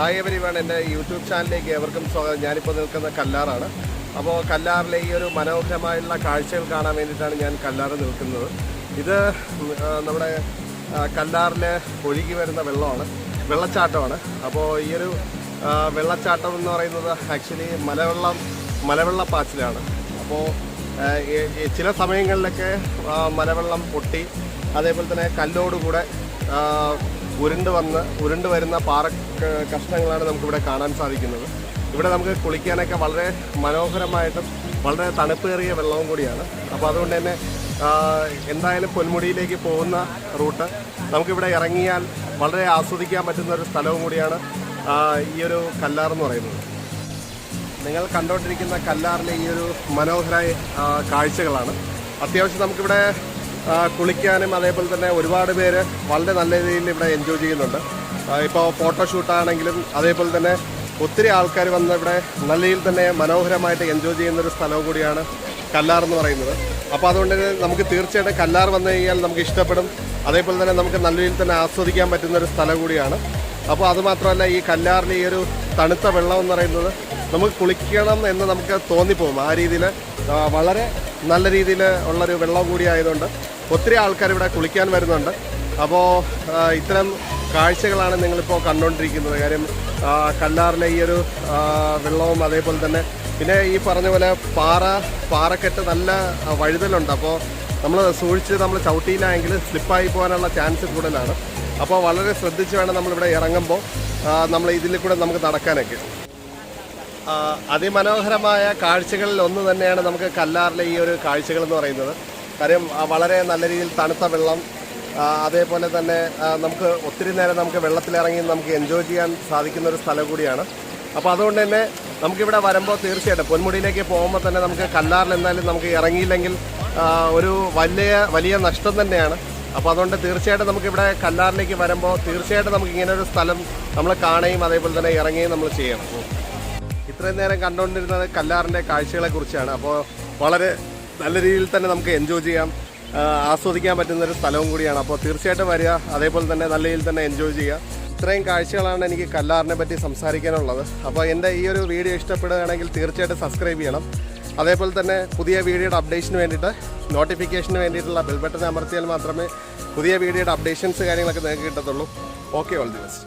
Hi everyone എന്റെ YouTube ചാനലിലേക്ക് ഏവർക്കും സ്വാഗതം. ഞാനിപ്പോൾ നിൽക്കുന്ന കല്ലാറാണ്. അപ്പോൾ കല്ലാറിലെ ഈ ഒരു മനോഹരമായുള്ള കാഴ്ചകൾ കാണാൻ വേണ്ടിയിട്ടാണ് ഞാൻ കല്ലാറ് നിൽക്കുന്നത്. ഇത് നമ്മുടെ കല്ലാറിൽ ഒഴുകി വരുന്ന വെള്ളമാണ്. വെള്ളച്ചാട്ടമാണ്. അപ്പോൾ ഈ ഒരു വെള്ളച്ചാട്ടം എന്ന് പറയുന്നത് ആക്ച്വലി മലവെള്ളം മലവെള്ള പാച്ചിലാണ്. അപ്പോൾ ചില സമയങ്ങളിലൊക്കെ മലവെള്ളം പൊട്ടി അതേപോലെ തന്നെ കല്ലോടുകൂടെ ഉരുണ്ട് വന്ന് ഉരുണ്ട് വരുന്ന പാറ കഷ്ണങ്ങളാണ് നമുക്കിവിടെ കാണാൻ സാധിക്കുന്നത്. ഇവിടെ നമുക്ക് കുളിക്കാനൊക്കെ വളരെ മനോഹരമായിട്ടും വളരെ തണുപ്പേറിയ വെള്ളവും കൂടിയാണ്. അപ്പോൾ അതുകൊണ്ട് തന്നെ എന്തായാലും പൊന്മുടിയിലേക്ക് പോകുന്ന റൂട്ട് നമുക്കിവിടെ ഇറങ്ങിയാൽ വളരെ ആസ്വദിക്കാൻ പറ്റുന്ന ഒരു സ്ഥലവും കൂടിയാണ് ഈ ഒരു കല്ലാർ എന്ന് പറയുന്നത്. നിങ്ങൾ കണ്ടുകൊണ്ടിരിക്കുന്ന കല്ലാറിലെ ഈ ഒരു മനോഹര കാഴ്ചകളാണ്. അത്യാവശ്യം നമുക്കിവിടെ കുളിക്കാനും അതേപോലെ തന്നെ ഒരുപാട് പേര് വളരെ നല്ല രീതിയിൽ ഇവിടെ എൻജോയ് ചെയ്യുന്നുണ്ട്. ഇപ്പോൾ ഫോട്ടോഷൂട്ടാണെങ്കിലും അതേപോലെ തന്നെ ഒത്തിരി ആൾക്കാർ വന്ന് ഇവിടെ നല്ല രീതിയിൽ തന്നെ മനോഹരമായിട്ട് എൻജോയ് ചെയ്യുന്ന ഒരു സ്ഥലവും കൂടിയാണ് കല്ലാർ എന്ന് പറയുന്നത്. അപ്പോൾ അതുകൊണ്ട് നമുക്ക് തീർച്ചയായിട്ടും കല്ലാർ വന്നു കഴിഞ്ഞാൽ നമുക്ക് ഇഷ്ടപ്പെടും. അതേപോലെ തന്നെ നമുക്ക് നല്ല രീതിയിൽ തന്നെ ആസ്വദിക്കാൻ പറ്റുന്ന ഒരു സ്ഥലം കൂടിയാണ്. അപ്പോൾ അതുമാത്രമല്ല ഈ കല്ലാറിലെ ഈ ഒരു തണുത്ത വെള്ളം എന്ന് പറയുന്നത് നമുക്ക് കുളിക്കണം എന്ന് നമുക്ക് തോന്നിപ്പോകും ആ രീതിയിൽ. വളരെ നല്ല രീതിയിൽ ഉള്ളൊരു വെള്ളം കൂടി ആയതുകൊണ്ട് ഒത്തിരി ആൾക്കാർ ഇവിടെ കുളിക്കാൻ വരുന്നുണ്ട്. അപ്പോൾ ഇത്തരം കാഴ്ചകളാണ് നിങ്ങളിപ്പോൾ കണ്ടുകൊണ്ടിരിക്കുന്നത്. കാര്യം കല്ലാറിലെ ഈ ഒരു വെള്ളവും അതേപോലെ തന്നെ പിന്നെ ഈ പറഞ്ഞ പോലെ പാറ പാറക്കെട്ട് നല്ല വഴുതലുണ്ട്. അപ്പോൾ നമ്മൾ സൂക്ഷിച്ച് നമ്മൾ ചവിട്ടിയിലായെങ്കിൽ സ്ലിപ്പായി പോകാനുള്ള ചാൻസ് കൂടുതലാണ്. അപ്പോൾ വളരെ ശ്രദ്ധിച്ച് വേണം നമ്മളിവിടെ ഇറങ്ങുമ്പോൾ നമ്മൾ ഇതിൽ കൂടെ നമുക്ക് നടക്കാനൊക്കെ. അതിമനോഹരമായ കാഴ്ചകളിൽ ഒന്ന് തന്നെയാണ് നമുക്ക് കല്ലാറിലെ ഈ ഒരു കാഴ്ചകൾ എന്ന് പറയുന്നത്. കാര്യം വളരെ നല്ല രീതിയിൽ തണുത്ത വെള്ളം അതേപോലെ തന്നെ നമുക്ക് ഒത്തിരി നേരം നമുക്ക് വെള്ളത്തിലിറങ്ങി നമുക്ക് എൻജോയ് ചെയ്യാൻ സാധിക്കുന്ന ഒരു സ്ഥലം കൂടിയാണ്. അപ്പോൾ അതുകൊണ്ട് തന്നെ നമുക്കിവിടെ വരുമ്പോൾ തീർച്ചയായിട്ടും പൊന്മുടിയിലേക്ക് പോകുമ്പോൾ തന്നെ നമുക്ക് കല്ലാറിൽ എന്തായാലും നമുക്ക് ഇറങ്ങിയില്ലെങ്കിൽ ഒരു വലിയ വലിയ നഷ്ടം തന്നെയാണ്. അപ്പോൾ അതുകൊണ്ട് തീർച്ചയായിട്ടും നമുക്കിവിടെ കല്ലാറിലേക്ക് വരുമ്പോൾ തീർച്ചയായിട്ടും നമുക്ക് ഇങ്ങനെ ഒരു സ്ഥലം നമ്മൾ കാണുകയും അതേപോലെ തന്നെ ഇറങ്ങുകയും നമ്മൾ ചെയ്യണം. ഇത്രയും നേരം കണ്ടുകൊണ്ടിരുന്നത് കല്ലാറിന്റെ കാഴ്ചകളെ കുറിച്ചാണ്. അപ്പോൾ വളരെ നല്ല രീതിയിൽ തന്നെ നമുക്ക് എൻജോയ് ചെയ്യാം. ആസ്വദിക്കാൻ പറ്റുന്ന ഒരു സ്ഥലവും കൂടിയാണ്. അപ്പോൾ തീർച്ചയായിട്ടും വരിക. അതേപോലെ തന്നെ നല്ല രീതിയിൽ തന്നെ എൻജോയ് ചെയ്യുക. ഇത്രയും കാഴ്ചകളാണ് എനിക്ക് കല്ലാറിനെ പറ്റി സംസാരിക്കാനുള്ളത്. അപ്പോൾ എന്റെ ഈ ഒരു വീഡിയോ ഇഷ്ടപ്പെടുകയാണെങ്കിൽ തീർച്ചയായിട്ടും സബ്സ്ക്രൈബ് ചെയ്യണം. അതേപോലെ തന്നെ പുതിയ വീഡിയോയുടെ അപ്ഡേഷന് വേണ്ടിയിട്ട് നോട്ടിഫിക്കേഷന് വേണ്ടിയിട്ടുള്ള ബെൽ ബട്ടൺ അമർത്തിയാൽ മാത്രമേ പുതിയ വീഡിയോയുടെ അപ്ഡേഷൻസ് കാര്യങ്ങളൊക്കെ നിങ്ങൾക്ക് കിട്ടത്തുള്ളൂ. Okay all the best